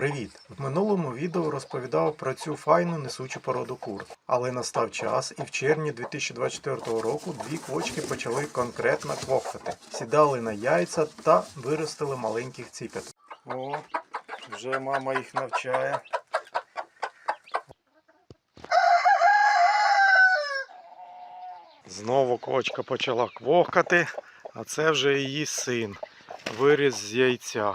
Привіт! В минулому відео розповідав про цю файну несучу породу кур. Але настав час, і в червні 2024 року дві квочки почали конкретно квохтати, сідали на яйця та виростили маленьких ціпят. О, вже мама їх навчає. Знову квочка почала квохкати, а це вже її син. Виріс з яйця.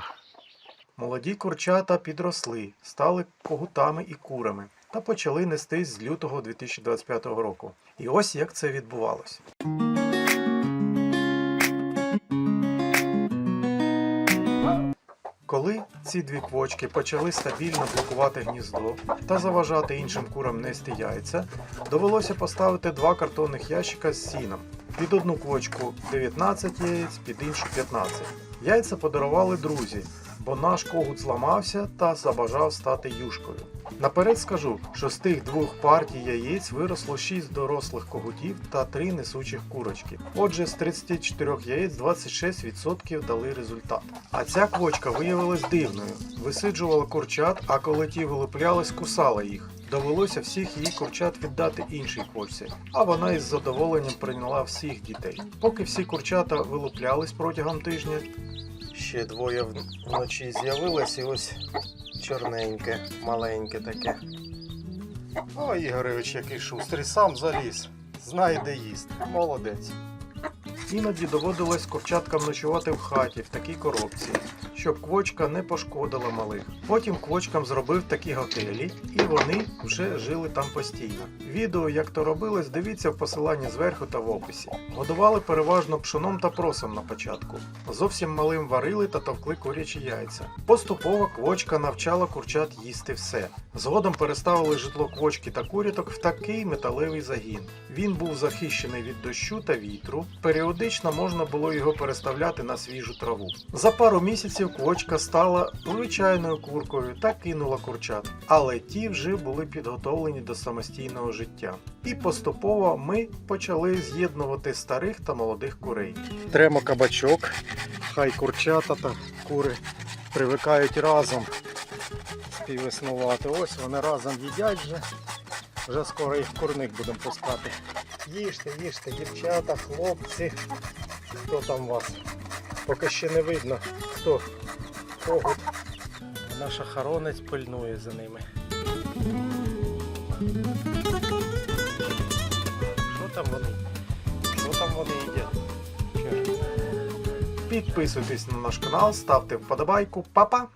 Молоді курчата підросли, стали когутами і курами та почали нестись з лютого 2025 року. І ось як це відбувалось. Коли ці дві квочки почали стабільно блокувати гніздо та заважати іншим курам нести яйця, довелося поставити два картонних ящика з сіном. Під одну квочку 19 яєць, під іншу 15. Яйця подарували друзі, бо наш когут зламався та забажав стати юшкою. Наперед скажу, що з тих двох партій яєць виросло 6 дорослих когутів та 3 несучих курочки. Отже, з 34 яєць 26% дали результат. А ця квочка виявилась дивною. Висиджувала курчат, а коли ті вилуплялись, кусала їх. Довелося всіх її курчат віддати іншій квочці, а вона із задоволенням прийняла всіх дітей. Поки всі курчата вилуплялись протягом тижня, ще двоє вночі з'явилось і ось чорненьке, маленьке таке. О, Ігоревич, який шустрий, сам заліз. Знає, де їсти. Молодець. Іноді доводилось курчаткам ночувати в хаті в такій коробці, щоб квочка не пошкодила малих. Потім квочкам зробив такі готелі, і вони вже жили там постійно. Відео, як то робилось, дивіться в посиланні зверху та в описі. Годували переважно пшоном та просом на початку. Зовсім малим варили та товкли курячі яйця. Поступово квочка навчала курчат їсти все. Згодом переставили житло квочки та куряток в такий металевий загін. Він був захищений від дощу та вітру. Періодично можна було його переставляти на свіжу траву. За пару місяців квочка стала звичайною куркою та кинула курчат, але ті вже були підготовлені до самостійного життя. І поступово ми почали з'єднувати старих та молодих курей. Тремо кабачок, хай курчата та кури привикають разом співіснувати. Ось вони разом їдять вже. Вже скоро їх в курник будемо пускати. Їжте, їжте, дівчата, хлопці. Хто там у вас? Поки ще не видно, хто погод. Наш охоронець пильнує за ними. Що там вони? Що там вони їдять? Підписуйтесь на наш канал, ставте вподобайку. Па-па!